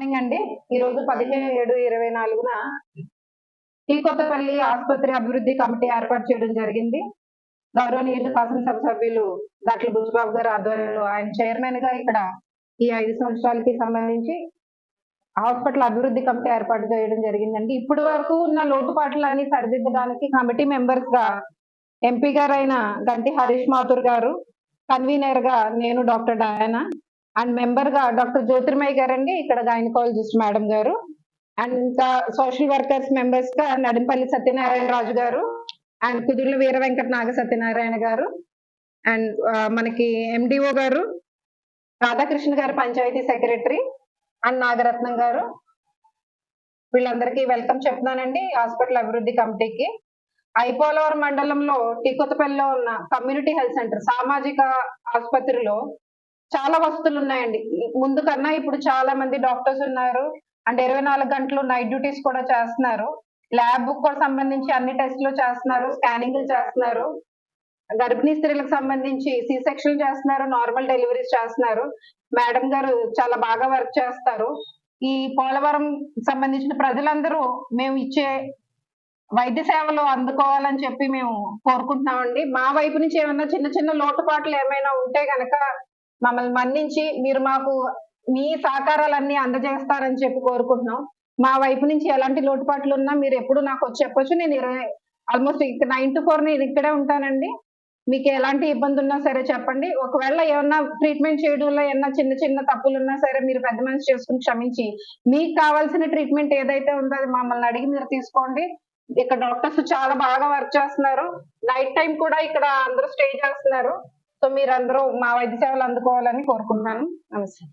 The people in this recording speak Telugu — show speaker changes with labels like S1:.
S1: మార్నింగ్ అండి. ఈ రోజు పదిహేను ఏడు ఇరవై నాలుగున టీ కొత్తపల్లి ఆసుపత్రి అభివృద్ధి కమిటీ ఏర్పాటు చేయడం జరిగింది. గౌరవనీయులు శాసనసభ సభ్యులు డాక్టర్ బుజ్బాబు గారు ఆధ్వర్యంలో ఆయన చైర్మన్గా ఇక్కడ ఈ ఐదు సంవత్సరాలకి సంబంధించి హాస్పిటల్ అభివృద్ధి కమిటీ ఏర్పాటు చేయడం జరిగిందండి. ఇప్పటి వరకు ఉన్న లోటుపాట్లన్నీ సరిదిద్దడానికి కమిటీ మెంబర్స్గా ఎంపీ గారైన గంటి హరీష్ మాథుర్ గారు కన్వీనర్గా నేను డాక్టర్ డయానా అండ్ మెంబర్గా డాక్టర్ జ్యోతిర్మయ్య గారండి. ఇక్కడ గైనకాలజిస్ట్ మేడం గారు. అండ్ ఇంకా సోషల్ వర్కర్స్ మెంబర్స్గా నడింపల్లి సత్యనారాయణ రాజు గారు. అండ్ కుదుర్ల వీర వెంకట నాగ సత్యనారాయణ గారు. అండ్ మనకి ఎండిఓ గారు. రాధాకృష్ణ గారు పంచాయతీ సెక్రటరీ. అండ్ నాగరత్నం గారు. వీళ్ళందరికీ వెల్కమ్ చెప్తున్నానండి హాస్పిటల్ అభివృద్ధి కమిటీకి. ఐపోలవరం మండలంలో టీకొత్తపల్లిలో ఉన్న కమ్యూనిటీ హెల్త్ సెంటర్ సామాజిక ఆసుపత్రిలో చాలా వస్తువులు ఉన్నాయండి ముందు కన్నా ఇప్పుడు చాలా మంది డాక్టర్స్ ఉన్నారు. అంటే ఇరవై నాలుగు గంటలు నైట్ డ్యూటీస్ కూడా చేస్తున్నారు. ల్యాబ్ కూడా సంబంధించి అన్ని టెస్ట్లు చేస్తున్నారు. స్కానింగ్లు చేస్తున్నారు. గర్భిణీ స్త్రీలకు సంబంధించి సి సెక్షన్ చేస్తున్నారు. నార్మల్ డెలివరీస్ చేస్తున్నారు. మేడం గారు చాలా బాగా వర్క్ చేస్తారు. ఈ పోలవరం సంబంధించిన ప్రజలందరూ మేము ఇచ్చే వైద్య సేవలు అందుకోవాలని చెప్పి మేము కోరుకుంటున్నామండి. మా వైపు నుంచి ఏమైనా చిన్న చిన్న లోటుపాట్లు ఏమైనా ఉంటే గనక మమ్మల్ని మన్నించి మీరు మాకు మీ సహకారాలన్నీ అందజేస్తారని చెప్పి కోరుకుంటున్నాం. మా వైపు నుంచి ఎలాంటి లోటుపాట్లు ఉన్నా మీరు ఎప్పుడు నాకు వచ్చి చెప్పొచ్చు. నేను ఇరవై ఆల్మోస్ట్ నైన్ టు ఫోర్ నేను ఇక్కడే ఉంటానండి. మీకు ఎలాంటి ఇబ్బంది ఉన్నా సరే చెప్పండి. ఒకవేళ ఏమన్నా ట్రీట్మెంట్ చేయడంలో ఏమన్నా చిన్న చిన్న తప్పులు ఉన్నా సరే మీరు పెద్ద మనిషి చేసుకుని క్షమించి. మీకు కావాల్సిన ట్రీట్మెంట్ ఏదైతే ఉందో అది మమ్మల్ని అడిగి మీరు తీసుకోండి. ఇక్కడ డాక్టర్స్ చాలా బాగా వర్క్ చేస్తున్నారు. నైట్ టైం కూడా ఇక్కడ అందరూ స్టే చేస్తున్నారు. సో మీరందరూ మా వైద్య సేవలు అందుకోవాలని కోరుకుంటున్నాను. నమస్తే.